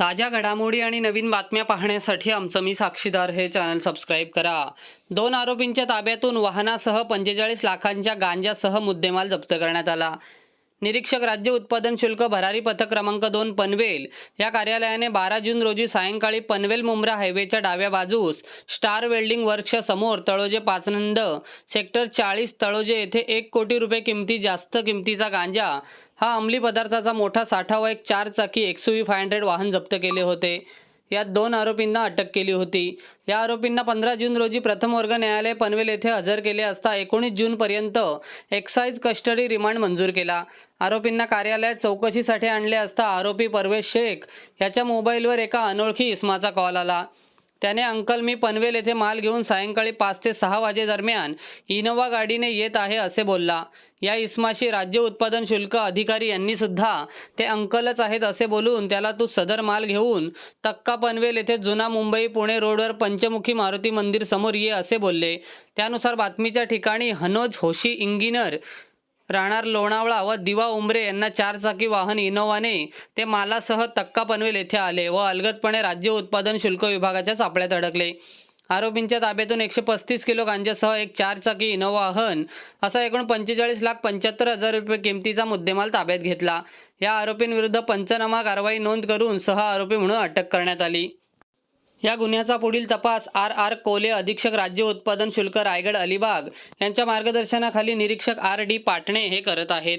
ताज्या घडामोडी आणि नवीन बातम्या पाहण्यासाठी आमचं मी साक्षीदार हे चॅनल सबस्क्राईब करा. दोन आरोपींच्या ताब्यातून वाहनासह पंचेचाळीस लाखांच्या गांजासह मुद्देमाल जप्त करण्यात आला. निरीक्षक राज्य उत्पादन शुल्क भरारी पथक क्रमांक दोन पनवेल. या कार्यालयाने बारा जून रोजी सायंकाळी पनवेल मुंब्रा हायवेच्या डाव्या बाजूस स्टार वेल्डिंग वर्कच्या समोर तळोजे पाचनंद सेक्टर चाळीस तळोजे येथे एक कोटी रुपये किमती जास्त किमतीचा गांजा हा अंमली पदार्थाचा मोठा साठा व एक चार चाकी एक्सुवी फाय हंड्रेड वाहन जप्त केले होते. यात दोन आरोपींना अटक केली होती. या आरोपींना पंधरा जून रोजी प्रथम वर्ग न्यायालय पनवेल येथे हजर केले असता एकोणीस जूनपर्यंत एक्साईज कस्टडी रिमांड मंजूर केला. आरोपींना कार्यालयात चौकशीसाठी आणले असता आरोपी परवेश शेख याच्या मोबाईलवर एका अनोळखी इसमाचा कॉल आला. त्याने अंकल मी पनवेल येथे माल घेऊन सायंकाळी पाच ते सहा वाजेदरम्यान इनोवा गाडीने येत आहे असे बोलला. या इस्माशी राज्य उत्पादन शुल्क अधिकारी यांनी सुद्धा ते अंकलच आहेत असे बोलून त्याला तू सदर माल घेऊन तक्का पनवेल येथे जुना मुंबई पुणे रोडवर पंचमुखी मारुती मंदिर समोर ये असे बोलले. त्यानुसार बातमीच्या ठिकाणी हनोज होशी इंगिनर राहणार लोणावळा व दिवा उमरे यांना चारचाकी वाहन इनोवाने ते मालासह तक्का पनवेल येथे आले व अलगदपणे राज्य उत्पादन शुल्क विभागाच्या सापळ्यात अडकले. आरोपींच्या ताब्यातून एकशे पस्तीस किलो गांजासह एक चारचाकी इनोवाहन असा एकूण पंचेचाळीस लाख पंच्याहत्तर हजार रुपये किमतीचा मुद्देमाल ताब्यात घेतला. या आरोपींविरुद्ध पंचनामा कारवाई नोंद करून सह आरोपी म्हणून अटक करण्यात आली. या गुन्ह्याचा पुढील तपास आर आर कोले अधीक्षक राज्य उत्पादन शुल्क रायगड अलिबाग यांच्या मार्गदर्शनाखाली निरीक्षक आर डी पाटणे हे करत आहेत.